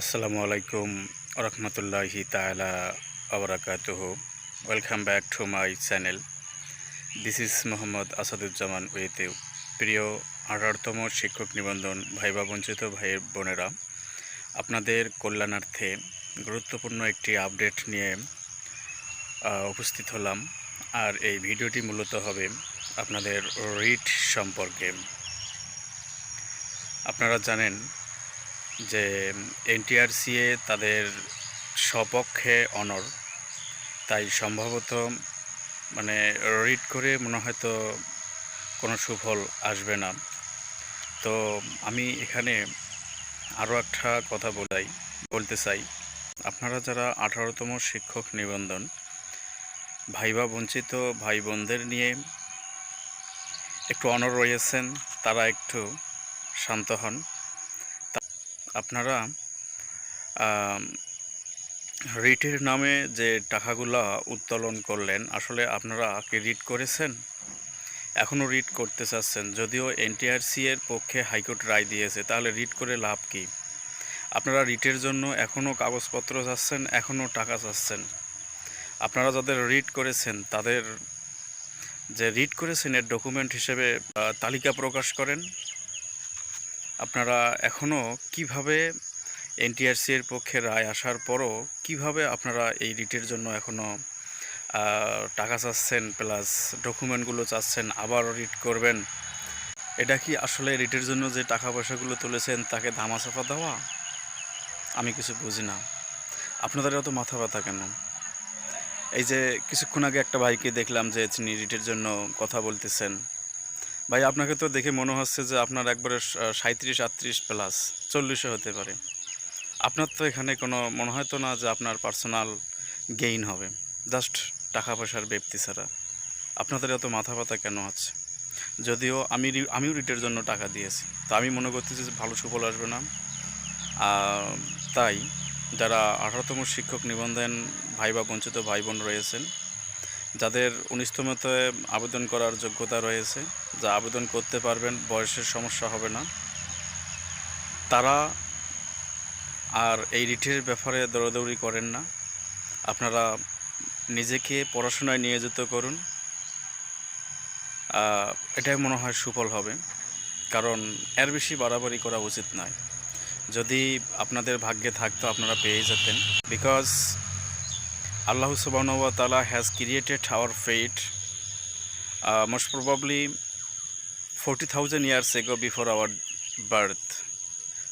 আসসালামু আলাইকুম রহমতুল্লাহি তালা আবরাকাতুহ। Welcome back to my channel this is Mohammad Asaduzzaman ওয়েতে প্রিয় আঠারোতম শিক্ষক নিবন্ধন ভাইবা বঞ্চিত ভাইয়ের বোনেরা, আপনাদের কল্যাণার্থে গুরুত্বপূর্ণ একটি আপডেট নিয়ে উপস্থিত হলাম। আর এই ভিডিওটি মূলত হবে আপনাদের রিট সম্পর্কে। আপনারা জানেন যে এনটিআরসিএ তাদের স্বপক্ষে অনর তাই সম্ভবত মানে রিড করে মনে হয়তো কোনো সুফল আসবে না। তো আমি এখানে আরও একটা কথা বলাই, বলতে চাই। আপনারা যারা আঠারোতম শিক্ষক নিবন্ধন, ভাইবা বঞ্চিত ভাই বোনদের নিয়ে একটু অনর রয়েছেন, তারা একটু শান্ত হন। আপনারা রিটের নামে যে টাকাগুলা উত্তোলন করলেন, আসলে আপনারা কি রিট করেছেন? এখনও রিট করতে চাচ্ছেন। যদিও এনটিআরসি এর পক্ষে হাইকোর্ট রায় দিয়েছে, তাহলে রিট করে লাভ কি? আপনারা রিটের জন্য এখনও কাগজপত্র চাচ্ছেন এখনও টাকা চাচ্ছেন। আপনারা যাদের রিট করেছেন, তাদের, যে রিট করেছেন এর ডকুমেন্ট হিসেবে তালিকা প্রকাশ করেন। আপনারা এখনও কীভাবে এনটিআরসি এর পক্ষে রায় আসার পরও কীভাবে আপনারা এই রিটের জন্য এখনও টাকা চাচ্ছেন প্লাস ডকুমেন্টগুলো চাচ্ছেন, আবারও রিট করবেন? এটা কি আসলে রিটের জন্য যে টাকা পয়সাগুলো তুলেছেন তাকে ধামাচাপা দেওয়া? আমি কিছু বুঝি না। আপনাদের অত মাথা ব্যথা কেন? এই যে কিছুক্ষণ আগে একটা ভাইকে দেখলাম যে তিনি রিটের জন্য কথা বলতেছেন। ভাই, আপনাকে তো দেখে মনে হচ্ছে যে আপনার একবারে সাঁত্রিশ আটত্রিশ প্লাস চল্লিশে হতে পারে। আপনার তো এখানে কোনো, মনে হয় তো না যে আপনার পার্সোনাল গেইন হবে। জাস্ট টাকা পয়সার ব্যক্তি ছাড়া। আপনাদের এত মাথা ব্যথা কেন হচ্ছে? যদিও আমি আমিও রিটের জন্য টাকা দিয়েছি। তো আমি মনে করতেছি যে ভালো সুফল আসবে না। তাই যারা আঠারোতম শিক্ষক নিবন্ধন ভাই বা বঞ্চিত ভাই বোন রয়েছেন যাদের উনিশতমতে আবেদন করার যোগ্যতা রয়েছে, যা আবেদন করতে পারবেন, বয়সের সমস্যা হবে না। তারা আর এই রিটের ব্যাপারে দৌড়াদৌড়ি করেন না। আপনারা নিজেকে পড়াশোনায় নিয়োজিত করুন। এটাই মনে হয় সুফল হবে। কারণ এর বেশি বাড়াবাড়ি করা উচিত নয়। যদি আপনাদের ভাগ্যে থাকতো, আপনারা পেয়ে যেতেন। Because Allah subhanahu wa ta'ala has created our fate uh, most probably 40,000 years ago before our birth.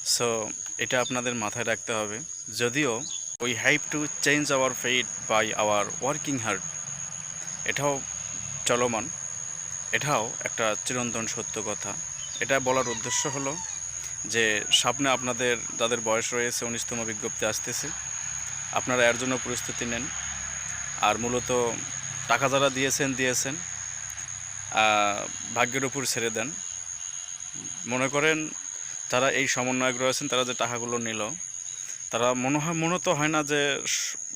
So এটা আপনাদের মাথায় রাখতে হবে। যদিও we have to change our fate by our working hard এটাও চলমান। এটাও একটা চিরন্তন সত্য কথা। এটা বলার উদ্দেশ্য হলো যে সামনে আপনাদের যাদের বয়স রয়েছে উনিশতম বিজ্ঞপ্তি আসতেছে। আপনারা এর জন্য প্রস্তুতি নেন। আর মূলত টাকা যারা দিয়েছেন দিয়েছেন ভাগ্যের উপর ছেড়ে দেন। মনে করেন যারা এই সমন্বয়ক রয়েছেন, তারা যে টাকাগুলো নিল, তারা মনে হয়, মনে তো হয় না যে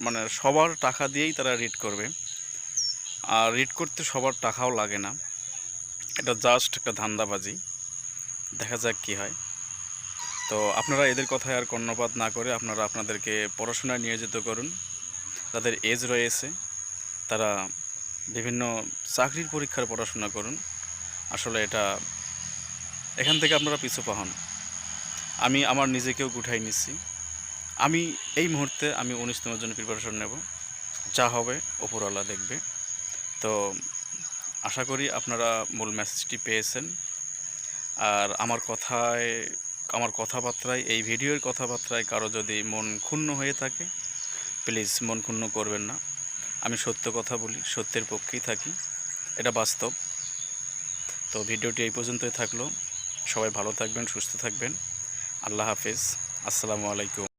মানে সবার টাকা দিয়েই তারা রিড করবে। আর রিড করতে সবার টাকাও লাগে না। এটা জাস্ট একটা ধান্দাবাজি। দেখা যাক কী হয়। তো আপনারা এদের কথায় আর কর্ণপাত না করে আপনারা আপনাদেরকে পড়াশোনায় নিয়োজিত করুন। যাদের এজ রয়েছে, তারা বিভিন্ন চাকরির পরীক্ষার পড়াশোনা করুন। আসলে এটা এখান থেকে আপনারা পিছু পাহন। আমি আমার নিজেকেও গুঠাই নিচ্ছি। আমি এই মুহূর্তে আমি উনিশতমের জন্য প্রিপারেশন নেব। যা হবে ওপরওয়ালা দেখবে। তো আশা করি আপনারা মূল মেসেজটি পেয়েছেন। আর আমার কথায়, আমার কথাবার্তায়, এই ভিডিওর কথাবার্তায় কারও যদি মন ক্ষুণ্ণ হয়ে থাকে প্লিজ মন ক্ষুণ্ণ করবেন না। আমি সত্য কথা বলি, সত্যের পক্ষেই থাকি। এটা বাস্তব। তো ভিডিওটি এই পর্যন্তই থাকল। সবাই ভালো থাকবেন, সুস্থ থাকবেন। আল্লাহ হাফেজ। আসসালামু আলাইকুম।